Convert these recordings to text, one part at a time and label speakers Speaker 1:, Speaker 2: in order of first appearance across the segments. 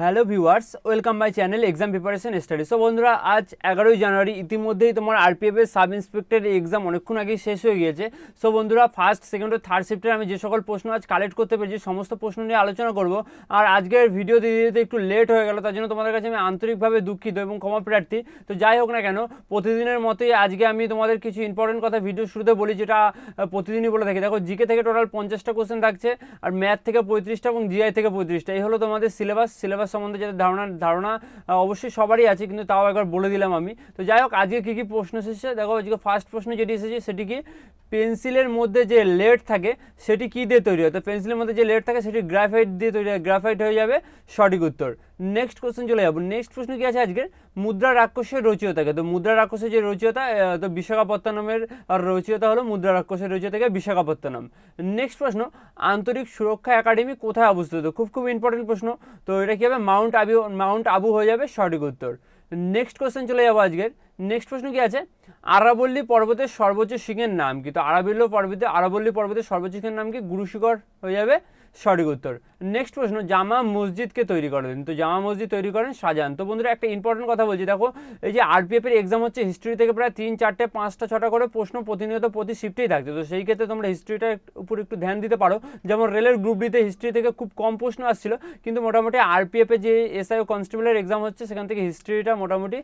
Speaker 1: Hello viewers, welcome my channel exam preparation study. So বন্ধুরা, আজ এগারোই জানুয়ারি, ইতিমধ্যেই তোমার আরপিএফ এর সাব ইন্সপেক্টর এক্সাম অনেকক্ষণ আগেই শেষ হয়ে গিয়েছে। সো বন্ধুরা ফার্স্ট সেকেন্ড ও থার্ড শিফটের আমি যে সকল প্রশ্ন আজ কালেক্ট করতে পেরেছি, সমস্ত প্রশ্ন নিয়ে আলোচনা করব। আর আজকের ভিডিও দিতে দিতে একটু লেট হয়ে গেল, তার জন্য তোমাদের কাছে আমি আন্তরিকভাবে দুঃখিত এবং ক্ষমা প্রার্থী। তো যাই হোক না কেন, প্রতিদিনের মতোই আজকে আমি তোমাদের কিছু ইম্পর্টেন্ট কথা ভিডিও শুরুতে বলি, যেটা প্রতিদিনই বলে থাকি। দেখো জিকে থেকে টোটাল পঞ্চাশটা কোশ্চেন থাকছে, আর ম্যাথ থেকে পঁয়ত্রিশটা এবং জিআই থেকে পঁয়ত্রিশটা। এই হলো তোমাদের সিলেবাস সিলেবাস সম্বন্ধে যাদের ধারণা ধারণা অবশ্যই সবারই আছে, কিন্তু তাও একবার বলে দিলাম আমি। তো যাই হোক, আজকে কী কী প্রশ্ন এসেছে? দেখো, আজকে ফার্স্ট প্রশ্ন যেটি এসেছে সেটি কি পেন্সিলের মধ্যে যে লেড থাকে, সেটি কী দিয়ে তৈরি হয়? তো পেন্সিলের মধ্যে যে লেড থাকে, সেটি গ্রাফাইট দিয়ে তৈরি হয়। গ্রাফাইট হয়ে যাবে সঠিক উত্তর। নেক্সট কোশ্চেন চলে যাব। নেক্সট প্রশ্ন কি আছে আজকের? মুদ্রা রাক্ষসের রচয়িতাকে। তো মুদ্রা রাক্ষসের যে রচয়িতা তো বিশাখাপত্তনমের আর রচয়িতা হলো মুদ্রা রাক্ষসের রচয়িতাকে বিশাখাপত্তনম। নেক্সট প্রশ্ন, আন্তরিক সুরক্ষা একাডেমি কোথায় অবস্থিত? খুব খুব ইম্পর্টেন্ট প্রশ্ন। তো এটা কি হবে? মাউন্ট আবু মাউন্ট আবু হয়ে যাবে সঠিক উত্তর। নেক্সট কোয়েশ্চেন চলে যাব আজকের নেক্সট প্রশ্ন কি আছে? আরাবল্লী পর্বতের সর্বোচ্চ শিখের নাম কি? তো আরাবল্লী পর্বতে, আরাবল্লী পর্বতের সর্বোচ্চ শিখের নাম কি? গুরুশিখর হয়ে যাবে সঠিক উত্তর। নেক্সট প্রশ্ন, জামা মসজিদকে তৈরি করেন। তো জামা মসজিদ তৈরি করেন শাহজাহান তো বন্ধুরা, একটা ইম্পর্টেন্ট কথা বলছি। দেখো, এই যে আরপিএফ এর এক্সাম হচ্ছে হিস্ট্রি থেকে প্রায় তিন, চারটে, পাঁচটা, ছটা করে প্রশ্ন প্রতিনিয়ত প্রতি শিফটেই থাকছে। তো সেই ক্ষেত্রে তোমরা হিস্ট্রিটার উপর একটু ধ্যান দিতে পারো। যেমন রেলের গ্রুপ ডিতে হিস্ট্রি থেকে খুব কম প্রশ্ন আসছিল, কিন্তু মোটামুটি আরপিএফ যে এসআই ও কনস্টেবলের এক্সাম হচ্ছে, সেখান থেকে হিস্ট্রিটা মোটামুটি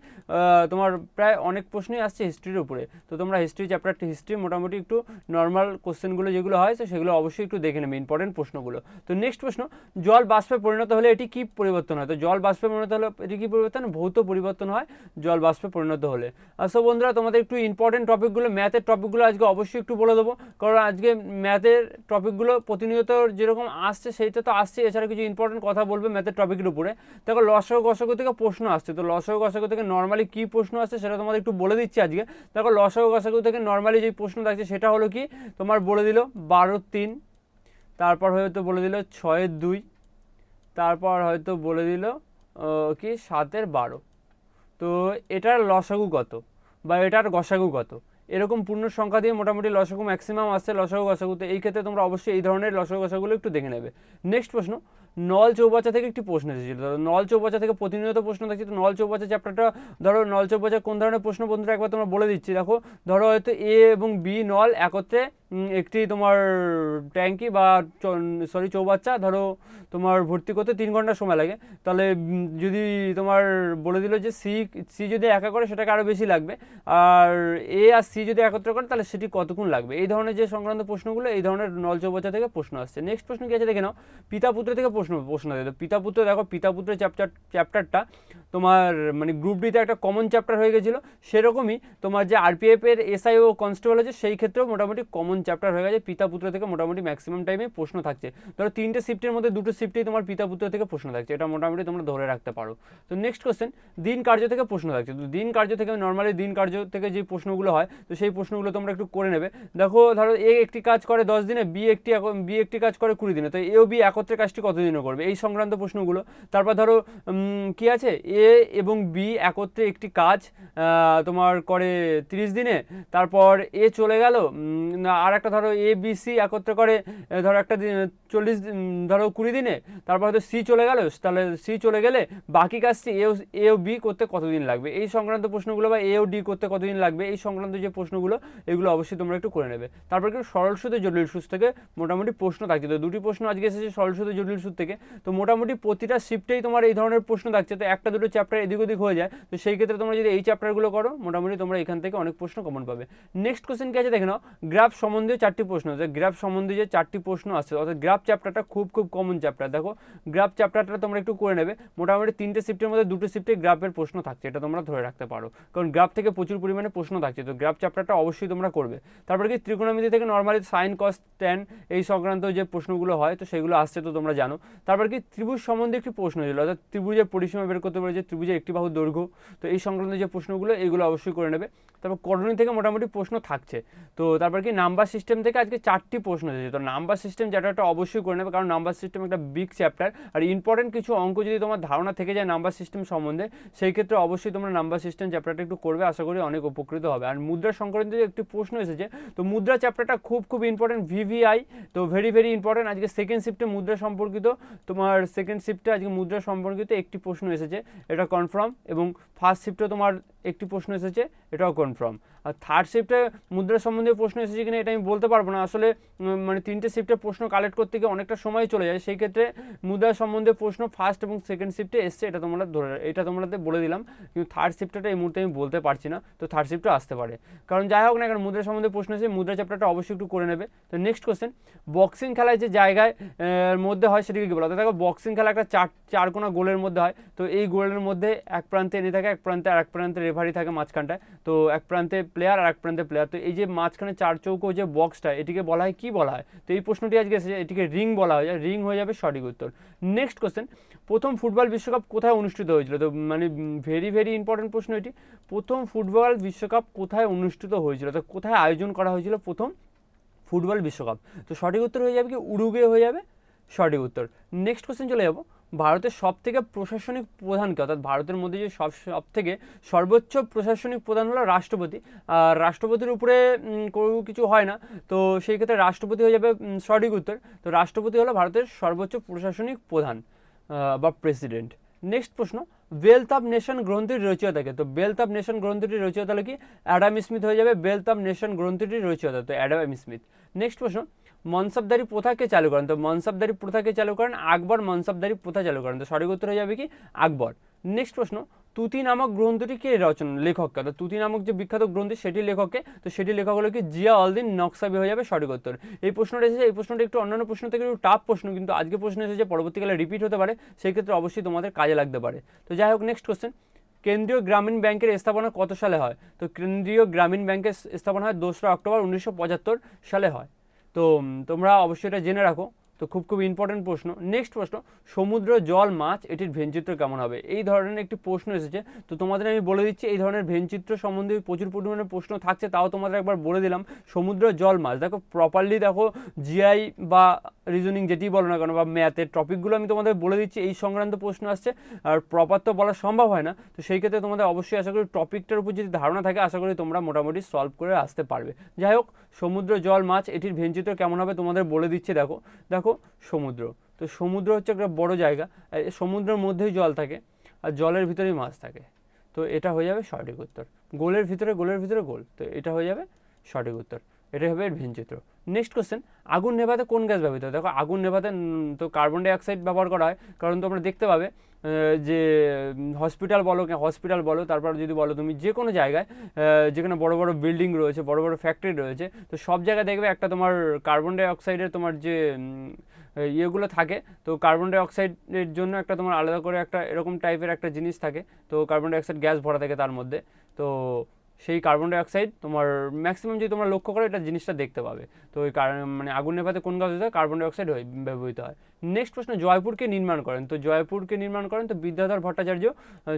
Speaker 1: তোমার প্রায় অনেক প্রশ্নই আসছে হিস্ট্রির উপরে। তো তোমরা হিস্ট্রি চ্যাপ্টারটি হিস্ট্রি মোটামুটি একটু নর্মাল কোশ্চেনগুলো যেগুলো হয় সেগুলো অবশ্যই একটু দেখে নেবে ইম্পর্টেন্ট প্রশ্নগুলো। তো নেক্সট প্রশ্ন জল বাষ্পে পরিণত হলে এটি কি পরিবর্তন হয়? তো জল বাষ্পে পরিণত হলে এটি কি পরিবর্তন? ভৌত পরিবর্তন হয় জল বাষ্পে পরিণত হলে। সো বন্ধুরা, তোমাদের একটু ইম্পর্টেন্ট টপিকগুলো ম্যাথের টপিকগুলো আজকে অবশ্যই একটু বলে দেবো। কারণ আজকে ম্যাথের টপিকগুলো প্রতিনিয়ত যেরকম আসছে, সেইটা তো আসছে। এছাড়া কিছু ইম্পর্টেন্ট কথা বলবে ম্যাথের টপিকের উপরে। দেখো লসক গসক থেকে প্রশ্ন আসছে। তো লসক গসক থেকে নর্মালি কী প্রশ্ন আসছে সেটা তোমাদের একটু বলে দিচ্ছি আজকে। দেখো লসক গসক থেকে নর্মালি যে প্রশ্ন থাকছে সেটা হলো কি? তোমার বলে দিল বারো তিন তারপর হয়তো বলে দিল ছয়ের দুই, তারপর হয়তো বলে দিল কি সাতের বারো। তো এটার লসাগু কত? বা এটার গসাগু কত? এরকম পূর্ণ সংখ্যা দিয়ে মোটামুটি লসাগু ম্যাক্সিমাম আসছে লসাগু গসাগু তো এই ক্ষেত্রে তোমরা অবশ্যই এই ধরনের লসাগু গসাগুলো একটু দেখে নেবে। নেক্সট প্রশ্ন নল চৌবাচ্চা থেকে একটি প্রশ্ন এসেছিল। ধরো নল চৌবাচ্চা থেকে প্রতিনিয়ত প্রশ্ন থাকছে, তো নল চৌবাচ্চা চ্যাপ্টারটা ধরো নল চৌবাচ্চা কোন ধরনের প্রশ্ন বন্ধুরা একবার তোমরা বলে দিচ্ছি। দেখো, ধরো হয়তো এ এবং বি নল একত্রে একটি তোমার ট্যাঙ্কি বা সরি চৌবাচ্চা, ধরো তোমার ভর্তি করতে তিন ঘণ্টা সময় লাগে। তাহলে যদি তোমার বলে দিল যে সি সি যদি একা করে সেটাকে আরও বেশি লাগবে, আর এ আর সি যদি একত্র করে, তাহলে সেটি কতক্ষণ লাগবে? এই ধরনের যে সংক্রান্ত প্রশ্নগুলো, এই ধরনের নল চৌবাচ্চা থেকে প্রশ্ন আসছে। নেক্সট প্রশ্ন কি আছে দেখে নাও। পিতা পুত্র থেকে প্রশ্ন প্রশ্ন প্রশ্ন দেয় তো পিতা পুত্র দেখো পিতা পুত্র চ্যাপ্টার চ্যাপ্টারটা তোমার মানে গ্রুপ ডিতে একটা কমন চ্যাপ্টার হয়ে গেছিল। সেরকমই তোমার যে আরপিএফ এর এসআই ও কনস্টেবল আছে, সেই ক্ষেত্রেও মোটামুটি কমন চ্যাপ্টার হয়ে গেছে। পিতা পুত্র থেকে মোটামুটি ম্যাক্সিমাম টাইমে প্রশ্ন থাকছে। ধরো তিনটে শিফটের মধ্যে দুটো শিফটেই তোমার পিতা পুত্র থেকে প্রশ্ন থাকছে। এটা মোটামুটি তোমরা ধরে রাখতে পারো। তো নেক্সট কোশ্চেন দিন কার্য থেকে প্রশ্ন থাকছে। তো দিন কার্য থেকে নর্মালি দিন কার্য থেকে যে প্রশ্নগুলো হয়, তো সেই প্রশ্নগুলো তোমরা একটু করে নেবে। দেখো ধরো এ একটি কাজ করে দশ দিনে, বি একটি এক- বি একটি কাজ করে কুড়ি দিনে। তো এ ও বি একত্রে কাজটি কতদিনে করবে। এই সংক্রান্ত প্রশ্নগুলো। তারপর ধরো কি আছে? এ এবং বি একত্রে একটি কাজ তোমার করে তিরিশ দিনে। তারপর এ চলে গেল আর একটা ধরো এ, বি, সি একত্রে করে ধরো একটা চল্লিশ ধরো কুড়ি দিনে। তারপর হয়তো সি চলে গেল, তাহলে সি চলে গেলে বাকি কাজটি এ এ ও বি করতে কতদিন লাগবে? এই সংক্রান্ত প্রশ্নগুলো বা এ ও ডি করতে কতদিন লাগবে? এই সংক্রান্ত যে প্রশ্নগুলো, এগুলো অবশ্যই তোমরা একটু করে নেবে। তারপর কিন্তু সরল সুদে জটিল সুদ থেকে মোটামুটি প্রশ্ন থাকছে। তো দুটি প্রশ্ন আজকে এসেছে, সরল সুদে জটিল সুদ থেকে। তো মোটামুটি প্রতিটা শিফটেই তোমার এই ধরনের প্রশ্ন থাকছে। তো একটা, দুটো চ্যাপ্টার এদিক ওদিক হয়ে যায়। তো সেই ক্ষেত্রে তোমরা যদি এই চ্যাপ্টারগুলো করো, মোটামুটি তোমরা এখান থেকে অনেক প্রশ্ন কমন পাবে। নেক্সট কোশ্চেন কি আছে দেখে নাও। গ্রাফ সম্বন্ধীয় চারটি প্রশ্ন। আছে গ্রাফ সম্বন্ধে যে চারটি প্রশ্ন আছে, অর্থাৎ গ্রাফ চ্যাপ্টারটা খুব খুব কমন চ্যাপ্টার দেখো গ্রাফ চ্যাপ্টারটা তোমরা একটু করে নেবে। মোটামুটি তিনটে শিফটের মধ্যে দুটো শিফটে গ্রাফের প্রশ্ন থাকছে। এটা তোমরা ধরে রাখতে পারো। কারণ গ্রাফ থেকে প্রচুর পরিমাণে প্রশ্ন থাকছে। তো গ্রাফ চ্যাপ্টারটা অবশ্যই তোমরা করবে। তারপরে কি ত্রিকোণমিতি থেকে নর্মালি সাইন কস টেন এই সংক্রান্ত যে প্রশ্নগুলো হয়, তো সেগুলো আসছে, তো তোমরা জানো। তারপর কি ত্রিভুজ সম্বন্ধে একটি প্রশ্ন ছিল, অর্থাৎ ত্রিভুজের পরিসীমা বের করতে পারে যে ত্রিভুজের একটি বাহু দৈর্ঘ্য, তো এই সংক্রান্ত যে প্রশ্নগুলো, এগুলো অবশ্যই করে নেবে। তারপর করণী থেকে মোটামুটি প্রশ্ন থাকছে। তো তারপর কি নাম্বার সিস্টেম থেকে আজকে চারটি প্রশ্ন এসেছে। তো নাম্বার সিস্টেম যেটা অবশ্যই করে নেবে, কারণ নাম্বার সিস্টেম একটা বিগ চ্যাপ্টার আর ইম্পর্টেন্ট কিছু অঙ্ক যদি তোমার ধারণা থেকে যায় নাম্বার সিস্টেম সম্বন্ধে, সেই ক্ষেত্রে অবশ্যই তোমরা নাম্বার সিস্টেম চ্যাপ্টারটা একটু করবে। আশা করি অনেক উপকৃত হবে। আর মুদ্রা সংক্রান্ত একটি প্রশ্ন এসেছে, তো মুদ্রা চ্যাপ্টারটা খুব খুব ইম্পর্টেন্ট ভিভিআই তো ভেরি ভেরি ইম্পর্টেন্ট আজকে সেকেন্ড শিফটে মুদ্রা সম্পর্কিত। তোমার সেকেন্ড শিফটে আজকে মুদ্রা সম্পর্কিত একটি প্রশ্ন এসেছে, এটা কনফার্ম এবং ফার্স্ট শিফটে তোমার একটি প্রশ্ন এসেছে, এটাও কনফার্ম থার্ড শিফটে মুদ্রা সম্বন্ধে প্রশ্ন এসেছে কিনা এটা আমি বলতে পারব না। আসলে মানে তিনটে শিফটে প্রশ্ন কালেক্ট করতে গিয়ে অনেকটা সময় চলে যায়। সেই ক্ষেত্রে মুদ্রা সম্বন্ধে প্রশ্ন ফার্স্ট এবং সেকেন্ড শিফটে এসছে, এটা তোমরা ধরে, এটা তোমাদের বলে দিলাম। কিন্তু থার্ড শিফটটা এই মুহূর্তে আমি বলতে পারছি না, তো থার্ড শিফটও আসতে পারে। কারণ যাই হোক না কারণ মুদ্রা সম্বন্ধে প্রশ্ন এসে মুদ্রা চ্যাপ্টারটা অবশ্যই একটু করে নেবে। তো নেক্সট কোশ্চেন বক্সিং খেলায় যে জায়গায় মধ্যে হয় সেটাকে কি বলা? দেখো বক্সিং খেলা একটা চার চার কোনা গোলের মধ্যে হয়। তো এই গোলের মধ্যে এক প্রান্তে এনে থাকে, এক প্রান্তে আর এক প্রান্তে রেফারি থাকে মাঝখানটায়। তো এক প্রান্তে প্লেয়ার আর এক প্রান্তে প্লেয়ার তো এই যে মাঝখানে চার চৌকো যে বক্সটা এটিকে বলা হয়, কি বলা হয়? তো এই প্রশ্নটি আজকে এসেছে, এটিকে রিং বলা হয় রিং হয়ে যাবে সঠিক উত্তর। নেক্সট কোশ্চেন প্রথম ফুটবল বিশ্বকাপ কোথায় অনুষ্ঠিত হয়েছিল? তো মানে ভেরি ভেরি ইম্পর্টেন্ট প্রশ্ন এটি। প্রথম ফুটবল বিশ্বকাপ কোথায় অনুষ্ঠিত হয়েছিল? তো কোথায় আয়োজন করা হয়েছিল প্রথম ফুটবল বিশ্বকাপ? তো সঠিক উত্তর হয়ে যাবে কি? উরুগে হয়ে যাবে সঠিক উত্তর। নেক্সট কোশ্চেন চলে যাব। ভারতের সব থেকে প্রশাসনিক প্রধানকে অর্থাৎ ভারতের মধ্যে যে সব সব থেকে সর্বোচ্চ প্রশাসনিক প্রধান হলো রাষ্ট্রপতি। আর রাষ্ট্রপতির উপরে কোনো কিছু হয় না। তো সেই ক্ষেত্রে রাষ্ট্রপতি হয়ে যাবে সঠিক উত্তর। তো রাষ্ট্রপতি হলো ভারতের সর্বোচ্চ প্রশাসনিক প্রধান বা প্রেসিডেন্ট। নেক্সট প্রশ্ন বেলথ অফ নেশন গ্রন্থির রচয়িতাকে তো বেলথ অফ নেশন গ্রন্থিটির রচয়িতা হলো কি? অ্যাডাম স্মিথ হয়ে যাবে বেলথ অফ নেশন গ্রন্থিটির রচয়িতা। তো অ্যাডাম স্মিথ। নেক্সট প্রশ্ন মনসাবদারি প্রথাকে চালু করেন? তো মনসাবদারি প্রথাকে চালু করেন? আকবর মনসাবদারি প্রথা চালু করেন। তো সঠিক উত্তর হয়ে যাবে কি? আকবর। নেক্সট প্রশ্ন, তুতি নামক গ্রন্থটি কে রচনা লেখককে তো তুতি নামক যে বিখ্যাত গ্রন্থি সেটি লেখককে তো সেটি লেখক হলো কি? জিয়া অলদিন নকশাবি হয়ে যাবে সঠিক উত্তর। এই প্রশ্নটা এসেছে, এই প্রশ্নটা একটু অন্যান্য প্রশ্ন থেকে একটু টাফ প্রশ্ন, কিন্তু আজকে প্রশ্ন এসেছে, পরবর্তীকালে রিপিট হতে পারে, সেই ক্ষেত্রে অবশ্যই তোমাদের কাজে লাগতে পারে। তো যাই হোক নেক্সট কোশ্চেন কেন্দ্রীয় গ্রামীণ ব্যাংকের স্থাপনা কত সালে হয়? তো কেন্দ্রীয় গ্রামীণ ব্যাংকের স্থাপনা হয় দোসরা অক্টোবর উনিশশো পঁচাত্তর সালে হয়। তো তোমরা অবশ্যই এটা জেনে রাখো। তো খুব খুব ইম্পর্টেন্ট প্রশ্ন। নেক্সট প্রশ্ন, সমুদ্র, জল, মাছ, এটির ভেনচিত্র কেমন হবে? এই ধরনের একটি প্রশ্ন এসেছে। তো তোমাদের আমি বলে দিচ্ছি, এই ধরনের ভেনচিত্র সম্বন্ধে প্রচুর পরিমাণে প্রশ্ন থাকছে, তাও তোমাদের একবার বলে দিলাম। সমুদ্র, জল, মাছ, দেখো প্রপারলি দেখো জিআই বা রিজনিং যেটি বলো না কেন, বা ম্যাথের টপিকগুলো আমি তোমাদের বলে দিচ্ছি, এই সংক্রান্ত প্রশ্ন আসছে। আর প্রপার তো বলা সম্ভব হয় না। তো সেই ক্ষেত্রে তোমাদের অবশ্যই আশা করি টপিকটার উপর যদি ধারণা থাকে, আশা করি তোমরা মোটামুটি সলভ করে আসতে পারবে। যাই হোক সমুদ্র, জল, মাছ, এটির ভেঞ্চিত্র কেমন হবে তোমাদের বলে দিচ্ছে, দেখো। দেখো, সমুদ্র। তো সমুদ্র হচ্ছে একটা বড় জায়গা। সমুদ্রের মধ্যেই জল থাকে আর জলের ভিতরেই মাছ থাকে। তো এটা হয়ে যাবে সঠিক উত্তর। গোলের ভিতরে গোলের ভিতরে গোল। তো এটা হয়ে যাবে সঠিক উত্তর। এটাই হবে এর ভেনচিত্র নেক্সট কোশ্চেন আগুন নেভাতে কোন গ্যাস ব্যবহৃত হয়? দেখো, আগুন নেভাতে তো কার্বন ডাইঅক্সাইড ব্যবহার করা হয়। কারণ তোমরা দেখতে পাবে যে হসপিটাল বলো হসপিটাল বলো, তারপর যদি বলো তুমি যে কোনো জায়গায় যেখানে বড় বড় বিল্ডিং রয়েছে, বড় বড় ফ্যাক্টরি রয়েছে, তো সব জায়গায় দেখবে একটা তোমার কার্বন ডাইঅক্সাইডের তোমার যে ইয়েগুলো থাকে, তো কার্বন ডাইঅক্সাইডের জন্য একটা তোমার আলাদা করে একটা এরকম টাইপের একটা জিনিস থাকে, তো কার্বন ডাইঅক্সাইড গ্যাস ভরা থাকে তার মধ্যে। তো সেই কার্বন ডাইঅক্সাইড তোমার ম্যাক্সিমাম যদি তোমরা লক্ষ্য করো, এটা জিনিসটা দেখতে পাবে। তো ওই মানে আগুন নেভাতে কোন গাছ হয় কার্বন ডাইঅক্সাইড হয় ব্যবহৃত হয়। নেক্সট প্রশ্ন, জয়পুরকে নির্মাণ করেন। তো জয়পুরকে নির্মাণ করেন তো বিদ্যাধর ভট্টাচার্য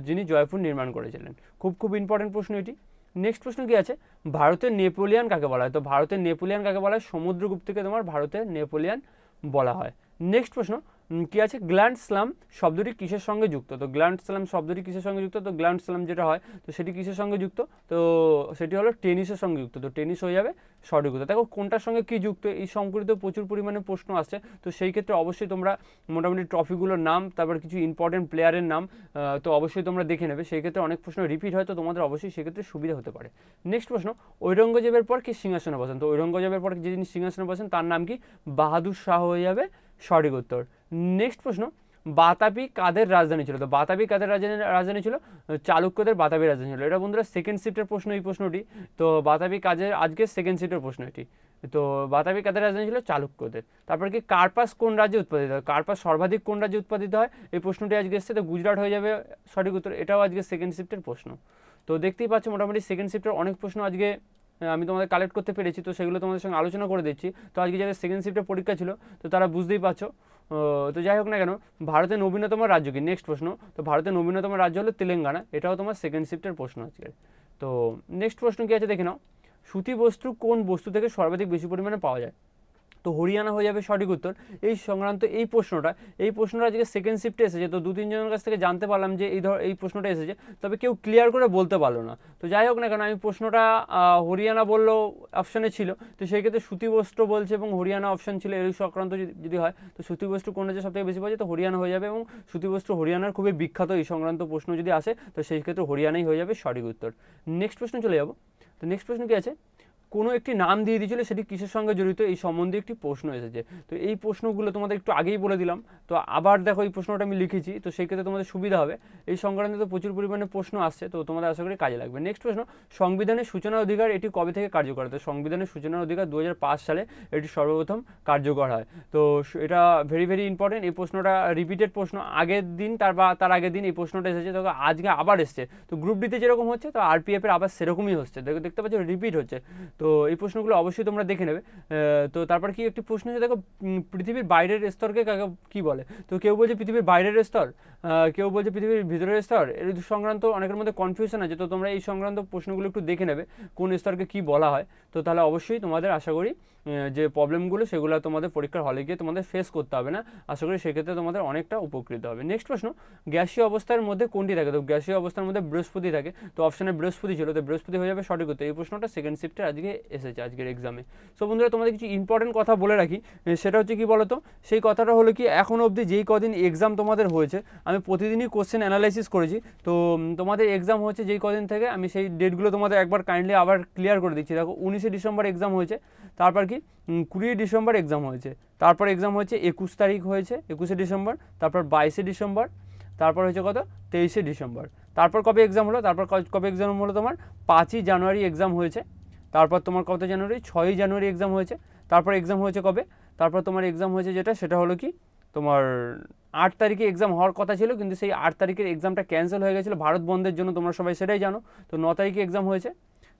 Speaker 1: যিনি জয়পুর নির্মাণ করেছিলেন। খুব খুব ইম্পর্টেন্ট প্রশ্ন এটি। নেক্সট প্রশ্ন কী আছে? ভারতের নেপোলিয়ান কাকে বলা হয়? তো ভারতের নেপোলিয়ান কাকে বলা হয়? সমুদ্রগুপ্তকে তোমার ভারতের নেপোলিয়ান বলা হয়। নেক্সট প্রশ্ন কি আছে? গ্ল্যান্ড স্লাম শব্দটি কিসের সঙ্গে যুক্ত? তো গ্ল্যান্ড স্লাম শব্দটি কিসের সঙ্গে যুক্ত? তো গ্ল্যান্ড স্লাম যেটা হয়, তো সেটি কিসের সঙ্গে যুক্ত? তো সেটি হলো টেনিসের সঙ্গে যুক্ত। তো টেনিস হয়ে যাবে সঠিক উত্তর দেখো কোনটার সঙ্গে কি যুক্ত? এই সম্পর্কিত প্রচুর পরিমাণে প্রশ্ন আসছে। তো সেই ক্ষেত্রে অবশ্যই তোমরা মোটামুটি ট্রফিগুলোর নাম, তারপর কিছু ইম্পর্টেন্ট প্লেয়ারের নাম তো অবশ্যই তোমরা দেখে নেবে। সেই ক্ষেত্রে অনেক প্রশ্ন রিপিট হয়, তো তোমাদের অবশ্যই সেক্ষেত্রে সুবিধা হতে পারে। নেক্সট প্রশ্ন, ঔরঙ্গজেবের পর কি সিংহাসনে বসেন? তো ঔরঙ্গজেবের পর যে সিংহাসনে বসেন, তার নাম কি? বাহাদুর শাহ হয়ে যাবে সঠিক উত্তর নেক্সট প্রশ্ন, বাতাবি কাদের রাজধানী ছিল? তো বাতাবি কাদের রাজধানী রাজধানী ছিল? চালুক্যদের বাতাবি রাজধানী ছিল। এটা বন্ধুরা সেকেন্ড শিফটের প্রশ্ন, এই প্রশ্নটি। তো বাতাবি কাজের আজকে সেকেন্ড শিফটের প্রশ্ন এটি। তো বাতাবি কাদের রাজধানী ছিল? চালুক্যদের। তারপর কি কার্পাস কোন রাজ্যে উৎপাদিত হয়? কার্পাস সর্বাধিক কোন রাজ্যে উৎপাদিত হয়? এই প্রশ্নটি আজকে এসছে। তো গুজরাট হয়ে যাবে সঠিক উত্তর। এটাও আজকে সেকেন্ড শিফটের প্রশ্ন। তো দেখতেই পাচ্ছ, মোটামুটি সেকেন্ড শিফটের অনেক প্রশ্ন আজকে আমি তোমাদের কালেক্ট করতে পেরেছি। তো সেগুলো তোমাদের সঙ্গে আলোচনা করে দিচ্ছি। তো আজকে যাদের সেকেন্ড শিফটের পরীক্ষা ছিল, তো তারা বুঝতেই পারছ। তো যাই হোক না কেন, ভারতের নবীনতম রাজ্য কি? নেক্সট প্রশ্ন, তো ভারতের নবীনতম রাজ্য হলো তেলেঙ্গানা, এটাও তোমার সেকেন্ড শিফটের প্রশ্ন আজকের। তো নেক্সট প্রশ্ন কি আছে দেখে নাও, সুতি বস্তু কোন বস্তু থেকে সর্বাধিক বেশি পরিমাণে পাওয়া যায়? তো হরিয়ানা হয়ে যাবে সঠিক উত্তর। এই সংক্রান্ত এই প্রশ্নটা এই প্রশ্নটা আজকে সেকেন্ড শিফটে এসেছে, তো দু তিনজনের কাছ থেকে জানতে পারলাম যে এই ধর, এই প্রশ্নটা এসেছে, তবে কেউ ক্লিয়ার করে বলতে পারল না। তো যাই হোক না কেন, আমি প্রশ্নটা হরিয়ানা বলল অপশানে ছিল, তো সেই ক্ষেত্রে সুতি বস্ত্র বলছে এবং হরিয়ানা অপশন ছিল এই সংক্রান্ত যদি- হয়, তো সুতি বস্ত্র কোনটা যে সবথেকে বেশি পাওয়া যায় তো হরিয়ানা হয়ে যাবে এবং সুতি বস্ত্র হরিয়ানার খুবই বিখ্যাত এই সংক্রান্ত প্রশ্ন যদি আসে, তো সেই ক্ষেত্রে হরিয়ানাই হয়ে যাবে সঠিক উত্তর। নেক্সট প্রশ্ন চলে যাব। তো নেক্সট প্রশ্ন কি আছে? কোনো একটি নাম দিয়ে দিয়েছিল, সেটি কিসের সঙ্গে জড়িত, এই সম্বন্ধে একটি প্রশ্ন এসেছে। তো এই প্রশ্নগুলো তোমাদের একটু আগেই বলে দিলাম। তো আবার দেখো এই প্রশ্নটা আমি লিখেছি, তো সেই ক্ষেত্রে তোমাদের সুবিধা হবে। এই সংক্রান্ত তো প্রচুর পরিমাণে প্রশ্ন আসছে, তো তোমাদের আশা করি কাজে লাগবে। নেক্সট প্রশ্ন, সংবিধানের সূচনা অধিকার এটি কবে থেকে কার্যকর? তো সংবিধানের সূচনার অধিকার দু হাজার পাঁচ সালে এটি সর্বপ্রথম কার্যকর হয়। তো এটা ভেরি ভেরি ইম্পর্টেন্ট এই প্রশ্নটা রিপিটেড প্রশ্ন আগের দিন, তার বা তার আগের দিন এই প্রশ্নটা এসেছে, তো আজকে আবার এসছে। তো গ্রুপ ডিতে যেরকম হচ্ছে, তো আরপিএফ এর আবার সেরকমই হচ্ছে। দেখো, দেখতে পাচ্ছ রিপিট হচ্ছে। তো এই প্রশ্নগুলো অবশ্যই তোমরা দেখে নেবে। তো তারপর কি একটি প্রশ্ন আছে দেখো পৃথিবীর বাইরের স্তরকে কাকে কী বলে? তো কেউ বলছে পৃথিবীর বাইরের স্তর কেউ বলছে পৃথিবীর ভিতরের স্তর। এর সংক্রান্ত অনেকের মধ্যে কনফিউশন আছে, তো তোমরা এই সংক্রান্ত প্রশ্নগুলো একটু দেখে নেবে, কোন স্তরকে কি বলা হয়। তো তাহলে অবশ্যই তোমাদের আশা করি যে প্রবলেমগুলো সেগুলো তোমাদের পরীক্ষার হলে গিয়ে তোমাদের ফেস করতে হবে না। আশা করি সেক্ষেত্রে তোমাদের অনেকটা উপকৃত হবে। নেক্সট প্রশ্ন, গ্যাসীয় অবস্থার মধ্যে কোনটি থাকে? তো গ্যাসীয় অবস্থার মধ্যে বৃহস্পতি থাকে। তো অপশানে বৃহস্পতি ছিল। তো বৃহস্পতি হয়ে যাবে সঠিক উত্তর। এই প্রশ্নটা সেকেন্ড শিফটে আজকে এসেছে, আজকের এক্সামে সো বন্ধুরা, তোমাদের কিছু ইম্পর্টেন্ট কথা বলে রাখি। সেটা হচ্ছে কি বলতো? সেই কথাটা হলো কি, এখন অবধি যেই কদিন এক্সাম তোমাদের হয়েছে, আমি প্রতিদিনই কোশ্চেন অ্যানালাইসিস করেছি। তো তোমাদের এক্সাম হয়েছে যেই কদিন থেকে, আমি সেই ডেটগুলো তোমাদের একবার কাইন্ডলি আবার ক্লিয়ার করে দিচ্ছি। দেখো, উনিশে ডিসেম্বর এক্সাম হয়েছে। তারপর কি? কুড়ি ডিসেম্বর এক্সাম হয়েছে। তারপর এক্সাম হয়েছে একুশ তারিখ হয়েছে, একুশে ডিসেম্বর, তারপর বাইশে ডিসেম্বর, তারপর হয়েছে কত? তেইশে ডিসেম্বর। তারপর কবে এক্সাম হলো? তারপর ক- কবে এক্সাম হলো তোমার? পাঁচই জানুয়ারি এক্সাম হয়েছে। তারপর তোমার কত জানুয়ারি? ছয়ই জানুয়ারি এক্সাম হয়েছে। তারপর এক্সাম হয়েছে কবে? তারপর তোমার এক্সাম হয়েছে যেটা, সেটা হলো কি? তোমার আট তারিখে এক্সাম হওয়ার কথা ছিল, কিন্তু সেই আট তারিখের এক্সামটা ক্যান্সেল হয়ে গেছিল। ভারত বন্ধের জন্য তোমরা সবাই সেটাই জানো। তো ন তারিখে এক্সাম হয়েছে।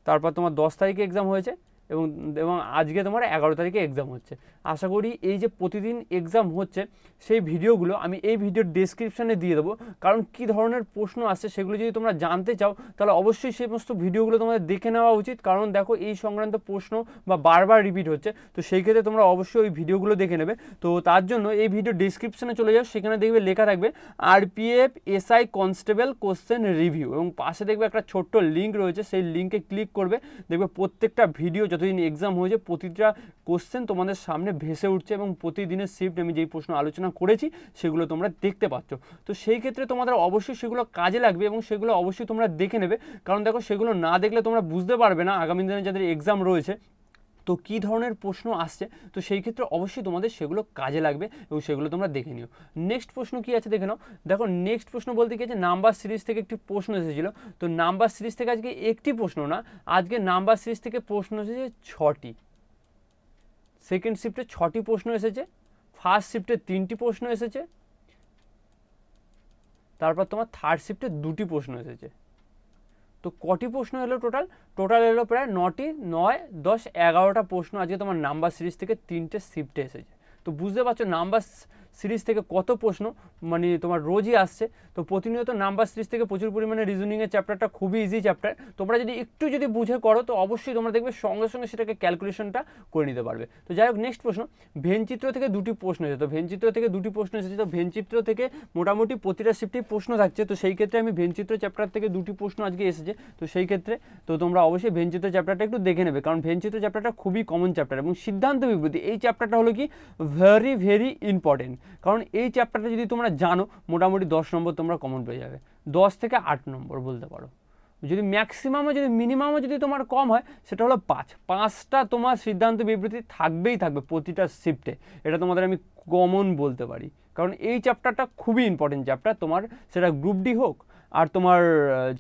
Speaker 1: তারপর তোমার দশ তারিখে এক্সাম হয়েছে। এবং এবং আজকে তোমার এগারো তারিখে এক্সাম হচ্ছে। আশা করি এই যে প্রতিদিন এক্সাম হচ্ছে, সেই ভিডিওগুলো আমি এই ভিডিওর ডেসক্রিপশানে দিয়ে দেবো। কারণ কী ধরনের প্রশ্ন আসছে সেগুলো যদি তোমরা জানতে চাও, তাহলে অবশ্যই সেই সমস্ত ভিডিওগুলো তোমাদের দেখে নেওয়া উচিত। কারণ দেখো, এই সংক্রান্ত প্রশ্ন বা বারবার রিপিট হচ্ছে। তো সেই ক্ষেত্রে তোমরা অবশ্যই ওই ভিডিওগুলো দেখে নেবে। তো তার জন্য এই ভিডিও ডিসক্রিপশানে চলে যাও, সেখানে দেখবে লেখা থাকবে RPF SI constable question review এবং পাশে দেখবে একটা ছোট্ট লিঙ্ক রয়েছে। সেই লিঙ্কে ক্লিক করবে, দেখবে প্রত্যেকটা ভিডিও যতদিন এক্সাম হয়েছে প্রতিটা কোশ্চেন তোমাদের সামনে ভেসে উঠছে এবং প্রতিদিনের শিফট আমি যেই প্রশ্ন আলোচনা করেছি, সেগুলো তোমরা দেখতে পাচ্ছ। তো সেই ক্ষেত্রে তোমাদের অবশ্যই সেগুলো কাজে লাগবে এবং সেগুলো অবশ্যই তোমরা দেখে নেবে। কারণ দেখো, সেগুলো না দেখলে তোমরা বুঝতে পারবে না। আগামী দিনে যাদের এক্সাম রয়েছে তো কী ধরনের প্রশ্ন আসছে? তো সেই ক্ষেত্রে অবশ্যই তোমাদের সেগুলো কাজে লাগবে এবং সেগুলো তোমরা দেখে নিও। নেক্সট প্রশ্ন কি আছে দেখে নাও। দেখো নেক্সট প্রশ্ন বলতে কি আছে? নাম্বার সিরিজ থেকে একটি প্রশ্ন এসেছিল। তো নাম্বার সিরিজ থেকে আজকে একটি প্রশ্ন না, আজকে নাম্বার সিরিজ থেকে প্রশ্ন এসেছে ছটি। সেকেন্ড শিফটে ছটি প্রশ্ন এসেছে। ফার্স্ট শিফটে তিনটি প্রশ্ন এসেছে। তারপর তোমার থার্ড শিফটে দুটি প্রশ্ন এসেছে। তো কটি প্রশ্ন এলো টোটাল টোটাল এলো প্রায় নটি, নয়, দশ, এগারোটা প্রশ্ন। আজকে তোমার নাম্বার সিরিজ থেকে তিনটে শিফটে এসেছে। তো বুঝতে পারছ নাম্বার সিরিজ থেকে কত প্রশ্ন মানে তোমার রোজই আসছে, তো প্রতিনিয়ত নাম্বার সিরিজ থেকে প্রচুর পরিমাণে রিজনিংয়ের চ্যাপ্টারটা খুবই ইজি চ্যাপ্টার তোমরা যদি একটু যদি বুঝে করো, তো অবশ্যই তোমরা দেখবে সঙ্গে সঙ্গে সেটাকে ক্যালকুলেশনটা করে নিতে পারবে। তো যাই হোক নেক্সট প্রশ্ন ভেনচিত্র থেকে দুটি প্রশ্ন এসেছে, তো ভেনচিত্র থেকে দুটি প্রশ্ন এসেছে, তো ভেনচিত্র থেকে মোটামুটি প্রতিটা শিফটেই প্রশ্ন থাকছে, তো সেই ক্ষেত্রে আমি ভেনচিত্র চ্যাপ্টার থেকে দুটি প্রশ্ন আজকে এসেছে, তো সেই ক্ষেত্রে, তো তোমরা অবশ্যই ভেনচিত্র চ্যাপ্টারটা একটু দেখে নেবে, কারণ ভেনচিত্র চ্যাপ্টারটা খুবই কমন চ্যাপ্টার এবং সিদ্ধান্ত বিবৃতি, এই চ্যাপ্টারটা হলো কি? ভেরি ভেরি ইম্পর্টেন্ট কারণ এই চ্যাপ্টারটা যদি তোমরা জানো, মোটামুটি দশ নম্বর তোমরা কমন পেয়ে যাবে। দশ থেকে আট নম্বর বলতে পারো। যদি ম্যাক্সিমামও যদি মিনিমামও যদি তোমার কম হয়, সেটা হলো পাঁচ। পাঁচটা তোমার সিদ্ধান্ত বিবৃতি থাকবেই থাকবে প্রতিটা শিফটে এটা তোমাদের আমি কমন বলতে পারি। কারণ এই চ্যাপ্টারটা খুবই ইম্পর্টেন্ট চ্যাপ্টার তোমার সেটা গ্রুপ ডি হোক, আর তোমার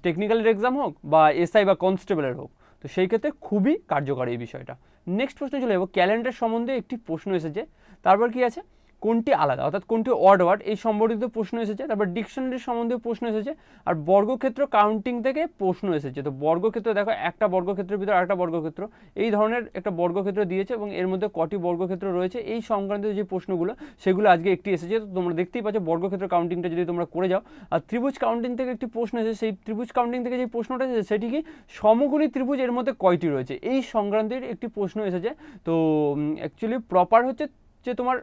Speaker 1: টেকনিক্যালের এক্সাম হোক, বা এসআই বা কনস্টেবলের হোক। তো সেই ক্ষেত্রে খুবই কার্যকরী এই বিষয়টা। নেক্সট প্রশ্ন চলে যাব। ক্যালেন্ডার সম্বন্ধে একটি প্রশ্ন এসেছে। তারপর কি আছে? কোনটি আলাদা? অর্থাৎ কোনটি অড ওয়ার্ড এই সম্বন্ধিত প্রশ্ন এসেছে, তারপর ডিকশনারি সম্বন্ধীয় প্রশ্ন এসেছে, আর বর্গক্ষেত্র কাউন্টিং থেকে প্রশ্ন এসেছে। তো বর্গক্ষেত্র দেখো, একটা বর্গক্ষেত্রের ভিতরে আরেকটা বর্গক্ষেত্র। এই ধরনের একটা বর্গক্ষেত্র দিয়েছে এবং এর মধ্যে কটি বর্গক্ষেত্র রয়েছে। এই সংক্রান্ত যে প্রশ্নগুলো, সেগুলো আজকে একটি এসেছে। তো তোমরা দেখতেই পাচ্ছ বর্গক্ষেত্র কাউন্টিংটা যদি তোমরা করে যাও। আর ত্রিভুজ কাউন্টিং থেকে একটি প্রশ্ন এসেছে। সেই ত্রিভুজ কাউন্টিং থেকে যে প্রশ্নটা এসেছে, সেটি কি? সমগুণী ত্রিভুজ এর মধ্যে কয়টি রয়েছে? এই সংক্রান্তের একটি প্রশ্ন এসেছে। তো অ্যাকচুয়ালি প্রপার হচ্ছে যে তোমার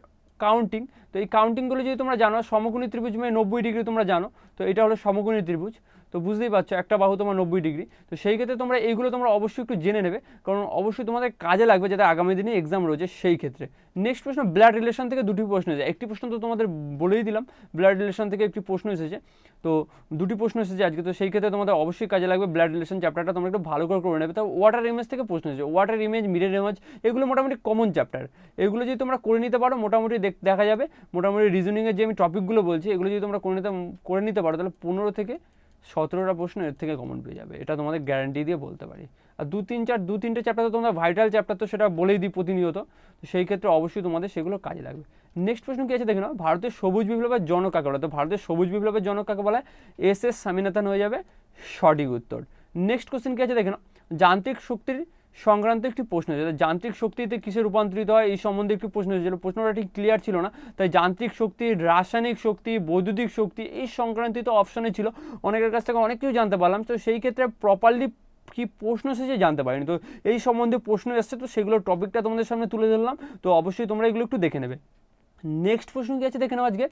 Speaker 1: কাউন্টিং তো এই কাউন্টিংগুলো যদি তোমরা জানো, সমকোণী ত্রিভুজ মানে নব্বই ডিগ্রি তোমরা জানো, তো এটা হলো সমকোণী ত্রিভুজ। তো বুঝতেই পারছ, একটা বাহু তোমার নব্বই ডিগ্রি। তো সেই ক্ষেত্রে তোমরা এইগুলো তোমরা অবশ্যই একটু জেনে নেবে, কারণ অবশ্যই তোমাদের কাজে লাগবে যাতে আগামী দিনে এক্সাম রয়েছে সেই ক্ষেত্রে। নেক্সট প্রশ্ন ব্লাড রিলেশন থেকে দুটি প্রশ্ন এসেছে। একটি প্রশ্ন তো তোমাদের বলেই দিলাম ব্লাড রিলেশন থেকে একটি প্রশ্ন এসেছে। তো দুটি প্রশ্ন এসেছে আজকে, তো সেই ক্ষেত্রে তোমাদের অবশ্যই কাজে লাগবে ব্লাড রিলেশন চ্যাপ্টারটা তোমরা একটু ভালো করে করে নেবে। তো ওয়াটার ইমেজ থেকে প্রশ্ন এসেছে। ওয়াটার ইমেজ মিরের ইমেজ এগুলো মোটামুটি কমন চ্যাপ্টার এগুলো যদি তোমরা করে নিতে পারো, মোটামুটি দেখ- যাবে। মোটামুটি রিজনিংয়ের যে আমি টপিকগুলো বলছি, এগুলো যদি তোমরা করে নিতে করে নিতে পারো, তাহলে পনেরো থেকে সতেরোটা প্রশ্ন এর থেকে কমন পেয়ে যাবে। এটা তোমাদের গ্যারান্টি দিয়ে বলতে পারি। আর দু তিন চার, দু তিনটে চ্যাপ্টার তো তোমরা ভাইটাল চ্যাপ্টার তো সেটা বলেই দিই প্রতিনিয়ত। সেই ক্ষেত্রে অবশ্যই তোমাদের সেগুলো কাজে লাগবে। নেক্সট প্রশ্ন কী আছে দেখে নাও? ভারতের সবুজ বিপ্লবের জনক কাকে বলে? তো ভারতের সবুজ বিপ্লবের জনক কাকে বলে? এস এস স্বামীনাথন হয়ে যাবে সঠিক উত্তর। নেক্সট কোশ্চেন কী আছে দেখে নাও? যান্ত্রিক শক্তির সংক্রান্ত একটি প্রশ্ন, যেটা যান্ত্রিক শক্তিতে কিসে রূপান্তরিত হয়, এই সম্বন্ধে একটি প্রশ্ন হয়েছিল। প্রশ্নটা ঠিক ক্লিয়ার ছিল না, তাই যান্ত্রিক শক্তি, রাসায়নিক শক্তি, বৈদ্যুতিক শক্তি, এই সংক্রান্তিত অপশানে ছিল। অনেকের কাছ থেকে অনেক কিছু জানতে পারলাম, তো সেই ক্ষেত্রে প্রপারলি কি প্রশ্ন এসেছে জানতে পারিনি। তো এই সম্বন্ধে প্রশ্ন এসছে, তো সেগুলোর টপিকটা তোমাদের সামনে তুলে ধরলাম, তো অবশ্যই তোমরা এগুলো একটু দেখে নেবে। নেক্সট প্রশ্ন কি আছে? দেখে নাও আজকে।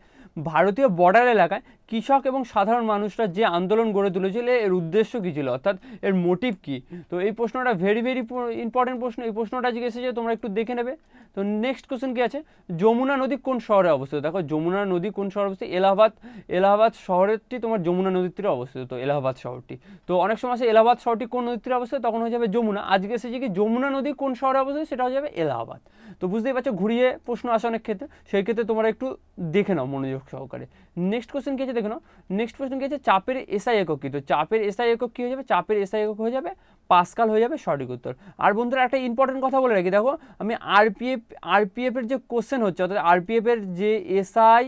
Speaker 1: ভারতীয় বর্ডার এলাকায় কৃষক এবং সাধারণ মানুষরা যে আন্দোলন গড়ে তুলেছিল, এর উদ্দেশ্য কী ছিল? অর্থাৎ এর মোটিভ কী? তো এই প্রশ্নটা ভেরি ভেরি ইম্পর্টেন্ট প্রশ্ন। এই প্রশ্নটা আজকে এসেছে, তোমরা একটু দেখে নেবে। তো নেক্সট কোশ্চেন কী আছে? যমুনা নদী কোন শহরে অবস্থিত? দেখো, যমুনা নদী কোন শহরে অবস্থিত? এলাহাবাদ এলাহাবাদ শহরেরটি তোমার যমুনা নদীর তীরে অবস্থিত, তো এলাহাবাদ শহরটি। তো অনেক সময় আছে, এলাহাবাদ শহরটি কোন নদীর তীরে অবস্থিত? তখন হয়ে যাবে যমুনা। আজকে এসেছে কি, যমুনা নদী কোন শহরে অবস্থিত? সেটা হয়ে যাবে এলাহাবাদ। তো বুঝতেই পারছ, ঘুরিয়ে প্রশ্ন আসে অনেক ক্ষেত্রে। সেই ক্ষেত্রে তোমরা একটু দেখে নাও মনোযোগ সহকারে। নেক্সট কোশ্চেন কি আছে দেখে নাও। নেক্সট কোশ্চেন কি আছে? চাপের এসআই একক কি? তো চাপের এসআই একক কী হয়ে যাবে? চাপের এসআই একক হয়ে যাবে? পাসকাল হয়ে যাবে? সঠিক উত্তর। আর বন্ধুরা, একটা ইম্পর্টেন্ট কথা বলে রাখি। দেখো, আমি আরপিএফ আরপিএফ এর যে কোশ্চেন হচ্ছে, অর্থাৎ আরপিএফ এর যে এসআই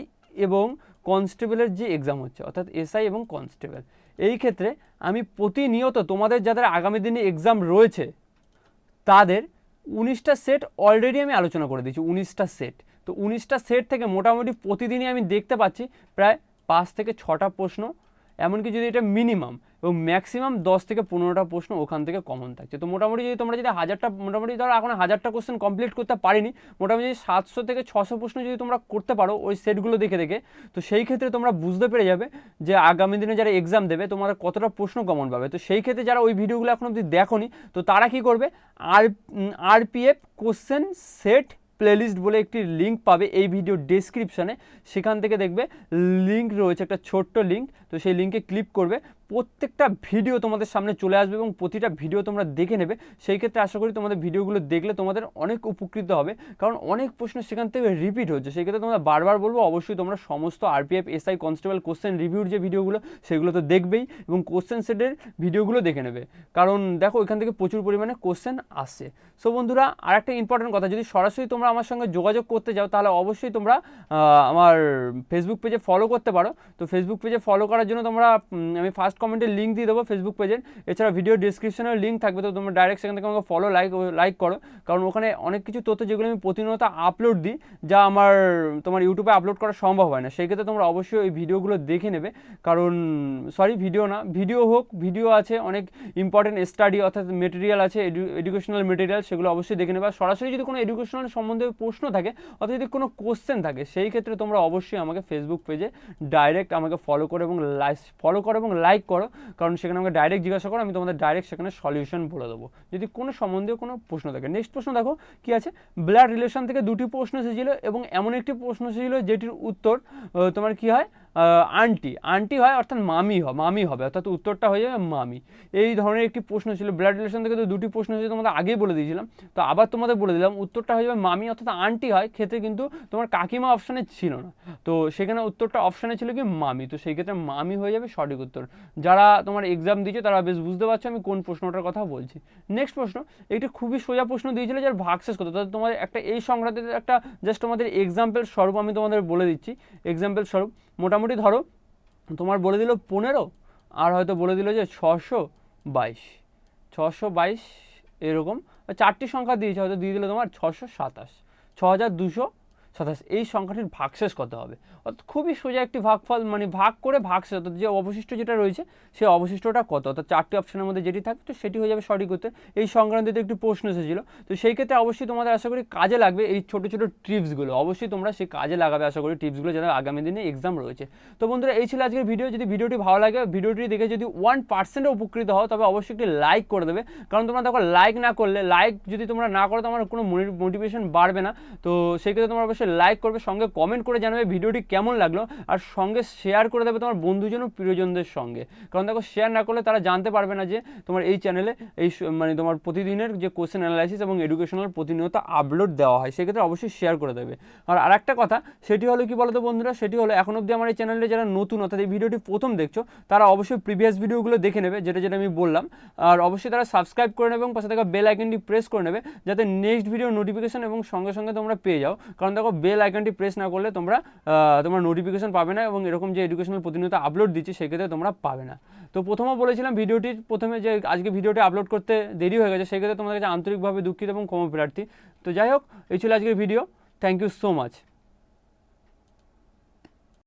Speaker 1: এবং কনস্টেবলের যে এক্সাম হচ্ছে, অর্থাৎ এসআই এবং কনস্টেবল এই ক্ষেত্রে আমি প্রতিনিয়ত তোমাদের যাদের আগামী দিনে এক্সাম রয়েছে, তাদের উনিশটা সেট অলরেডি আমি আলোচনা করে দিয়েছি, উনিশটা সেট তো উনিশটা সেট থেকে মোটামুটি প্রতিদিনই আমি দেখতে পাচ্ছি প্রায় পাঁচ থেকে ছটা প্রশ্ন, এমনকি যদি এটা মিনিমাম এবং ম্যাক্সিমাম দশ থেকে পনেরোটা প্রশ্ন ওখান থেকে কমন থাকছে। তো মোটামুটি যদি তোমরা যদি হাজারটা, মোটামুটি ধরো এখন হাজারটা কোশ্চেন কমপ্লিট করতে পারিনি, মোটামুটি যদি সাতশো থেকে ছশো প্রশ্ন যদি তোমরা করতে পারো ওই সেটগুলো দেখে দেখে, তো সেই ক্ষেত্রে তোমরা বুঝতে পেরে যাবে যে আগামী দিনে যারা এক্সাম দেবে তোমরা কতটা প্রশ্ন কমন পাবে। তো সেই ক্ষেত্রে যারা ওই ভিডিওগুলো এখন অবধি দেখোনি, তো তারা কি করবে? আর আরপিএফ কোশ্চেন সেট প্লেলিস্ট বলে একটি লিঙ্ক পাবে এই ভিডিও ডেসক্রিপশানে সেখান থেকে দেখবে লিঙ্ক রয়েছে, একটা ছোট্ট লিঙ্ক তো সেই লিঙ্কে ক্লিক করবে। প্রত্যেকটা ভিডিও তোমাদের সামনে চলে আসবে এবং প্রতিটা ভিডিও তোমরা দেখে নেবে। সেই ক্ষেত্রে আশা করি তোমাদের ভিডিওগুলো দেখলে তোমাদের অনেক উপকৃত হবে। কারণ অনেক প্রশ্ন সেখান থেকে রিপিট হচ্ছে। সেই ক্ষেত্রে তোমরা বারবার বলব, অবশ্যই তোমরা সমস্ত আরপিএফ এসআই কনস্টেবল কোশ্চেন রিভিউর যে ভিডিওগুলো সেগুলো তো দেখবেই এবং কোশ্চেন সেটের ভিডিওগুলো দেখে নেবে। কারণ দেখো, এখান থেকে প্রচুর পরিমাণে কোশ্চেন আসছে সো বন্ধুরা আর একটা ইম্পর্টেন্ট কথা, যদি সরাসরি তোমরা আমার সঙ্গে যোগাযোগ করতে যাও, তাহলে অবশ্যই তোমরা আমার ফেসবুক পেজে ফলো করতে পারো। তো ফেসবুক পেজে ফলো করার জন্য তোমরা আমি ফার্স্ট কমেন্টে লিঙ্ক দিয়ে দেবো ফেসবুক পেজের এছাড়া ভিডিও ডিসক্রিপশনের লিঙ্ক থাকবে, তো তোমরা ডাইরেক্ট সেখান থেকে আমাকে ফলো লাইক লাইক করো। কারণ ওখানে অনেক কিছু তথ্য যেগুলো আমি প্রতিনিয়ত আপলোড দিই, যা আমার, তোমার ইউটিউবে আপলোড করা সম্ভব হয় না। সেই ক্ষেত্রে তোমরা অবশ্যই ওই ভিডিওগুলো দেখে নেবে। কারণ সরি ভিডিও না ভিডিও হোক ভিডিও আছে, অনেক ইম্পর্টেন্ট স্টাডি অর্থাৎ মেটেরিয়াল আছে এডুকেশনাল মেটেরিয়াল সেগুলো অবশ্যই দেখে নেবে। আর সরাসরি যদি কোনো এডুকেশনাল সম্বন্ধে প্রশ্ন থাকে, অর্থাৎ যদি কোনো কোশ্চেন থাকে, সেই ক্ষেত্রে তোমরা অবশ্যই আমাকে ফেসবুক পেজে ডাইরেক্ট আমাকে ফলো করো এবং লাইক ফলো করো এবং লাইক করো। কারণ সেখানে আমাকে ডাইরেক্ট জিজ্ঞাসা করো, আমি তোমাদের ডাইরেক্ট সেখানে সলিউশন বলে দেবো। যদি কোনো সম্বন্ধীয় কোনো প্রশ্ন থাকে। নেক্সট প্রশ্ন দেখো, কি আছে? ব্লাড রিলেশন থেকে দুটি প্রশ্ন এসেছিল এবং এমন একটি প্রশ্ন এসেছিল যেটির উত্তর তোমার কি হয়? আন্টি আন্টি হয় অর্থাৎ মামি হয় মামি হবে, অর্থাৎ উত্তরটা হয়ে যাবে মামি। এই ধরনের একটি প্রশ্ন ছিল ব্লাড রিলেশন থেকে তো দুটি প্রশ্ন ছিল তোমাদের আগেই বলে দিয়েছিলাম, তো আবার তোমাদের বলে দিলাম, উত্তরটা হয়ে যাবে মামি অর্থাৎ আন্টি হয়, ক্ষেত্রে কিন্তু তোমার কাকিমা অপশানে ছিল না। তো সেখানে উত্তরটা অপশানে ছিল কি মামি, তো সেই ক্ষেত্রে মামি হয়ে যাবে সঠিক উত্তর। যারা তোমার এক্সাম দিয়েছে তারা বেশ বুঝতে পারছ আমি কোন প্রশ্নটার কথা বলছি। নেক্সট প্রশ্ন, একটি খুবই সোজা প্রশ্ন দিয়েছিল যার ভাগশেষ কত তাহলে তোমাদের একটা এই সংক্রান্ত একটা জাস্ট তোমাদের এক্সাম্পল স্বরূপ আমি তোমাদের বলে দিচ্ছি। এক্সাম্পল স্বরূপ মোটামুটি ধরো, তোমার বলে দিল পনেরো, আর হয়তো বলে দিল যে ছশো বাইশ। ছশো বাইশ এরকম, চারটি সংখ্যা দিয়েছে, হয়তো দিয়ে দিল তোমার ছশো সাতাশ। ছ হাজার দুশো সাতাশ, এই সংখ্যাটির ভাগশেষ কত হবে? অর্থাৎ খুবই সোজা একটি ভাগফল মানে ভাগ করে ভাগশেষ, অর্থাৎ যে অবশিষ্ট যেটা রয়েছে, সেই অবশিষ্টটা কত? অর্থাৎ চারটি অপশনের মধ্যে যেটি থাকবে, তো সেটি হয়ে যাবে সঠিক উত্তর এই সংক্রান্তিতে একটি প্রশ্ন এসেছিল। তো সেই ক্ষেত্রে অবশ্যই তোমাদের আশা করি কাজে লাগবে এই ছোটো ছোটো টিপসগুলো অবশ্যই তোমরা সেই কাজে লাগাবে আশা করি টিপসগুলো যারা আগামী দিনে এক্সাম রয়েছে। তো বন্ধুরা, এই ছিল আজকের ভিডিও যদি ভিডিওটি ভালো লাগে ভিডিওটি দেখে যদি ওয়ান পার্সেন্টও উপকৃত হও, তবে অবশ্যই একটি লাইক করে দেবে। কারণ তোমরা দেখো লাইক না করলে লাইক যদি তোমরা না করো, তোমার কোনো মোটিভেশন বাড়বে না। তো সেই ক্ষেত্রে তোমরা অবশ্যই লাইক করবে, সঙ্গে কমেন্ট করে জানাবে ভিডিওটি কেমন লাগল আর সঙ্গে শেয়ার করে দেবে তোমার বন্ধুজন ও প্রিয়জনদের সঙ্গে। কারণ দেখো শেয়ার না করলে তারা জানতে পারবে না যে তোমার এই চ্যানেলে এই মানে তোমার প্রতিদিনের যে কোশ্চেন অ্যানালাইসিস এবং এডুকেশনাল প্রতিনিয়ত আপলোড দেওয়া হয়, সেক্ষেত্রে অবশ্যই শেয়ার করে দেবে। আর আরেকটা কথা, সেটি হলো কি বলতো বন্ধুরা? সেটি হলো এখন অবধি আমার এই চ্যানেলে যারা নতুন, অর্থাৎ এই ভিডিওটি প্রথম দেখছ, তারা অবশ্যই প্রিভিয়াস ভিডিওগুলো দেখে নেবে, যেটা যেটা আমি বললাম। আর অবশ্যই তারা সাবস্ক্রাইব করে নেবে এবং পাশে থাকা বেল আইকনটি প্রেস করে নেবে, যাতে নেক্সট ভিডিও নোটিফিকেশন এবং সঙ্গে সঙ্গে তোমরা পেয়ে যাও। কারণ দেখো বেল আইকনটি প্রেস না করলে তোমরা তোমার নোটিফিকেশন পাবে না এবং এরকম যে এডুকেশনাল প্রতিনিয়ত আপলোড দিচ্ছি সেক্ষেত্রে তোমরা পাবে না। তো প্রথমে বলেছিলাম ভিডিওটি, প্রথমে যে আজকে ভিডিওটি আপলোড করতে দেরি হয়ে গেছে সেক্ষেত্রে তোমাদের কাছে আন্তরিকভাবে দুঃখিত এবং ক্ষমা প্রার্থী। তো যাই হোক, এই ছিল আজকের video thank you so much